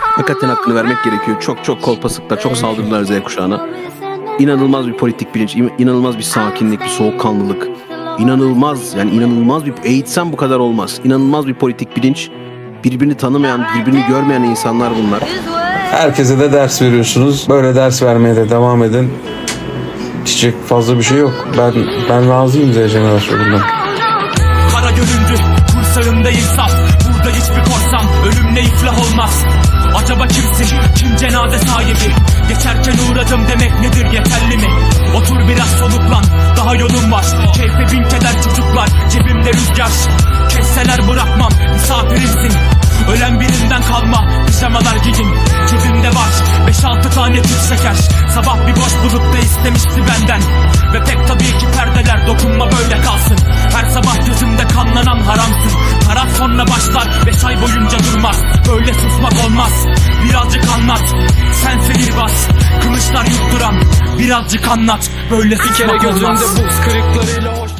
Hakikaten hakkını vermek gerekiyor. Çok çok kolpasıklar, çok saldırdılar Z kuşağına. İnanılmaz bir politik bilinç, in- inanılmaz bir sakinlik, bir soğukkanlılık. İnanılmaz yani inanılmaz bir eğitsem bu kadar olmaz. İnanılmaz bir politik bilinç. Birbirini tanımayan, birbirini görmeyen insanlar bunlar. Herkese de ders veriyorsunuz. Böyle ders vermeye de devam edin. Diyecek fazla bir şey yok. Ben ben razıyım Z jenerasyonundan. Kara göründü kursağında insaf Acaba kimsin? Kim cenaze sahibi? Geçerken uğradım demek nedir yeterli mi? Otur biraz soluklan daha yolun var. Keyfe bin keder çocuklar cebimde rüzgar. Kesseler bırakmam misafirimsin. Ölen birinden kalma pijamalar giyin Cebimde var 5-6 tane tüp şeker. Sabah bir boş bulup da istemişti benden. Ve pek tabii ki perdeler dokunma böyle kalsın. Her sabah gözümde kanlanan haramsın. Karar sonra başlar 5 ay boyunca durmaz. Böyle susmak olmaz Birazcık anlat Böyle Bir kere gözümde olmaz buz kırıklarıyla hoş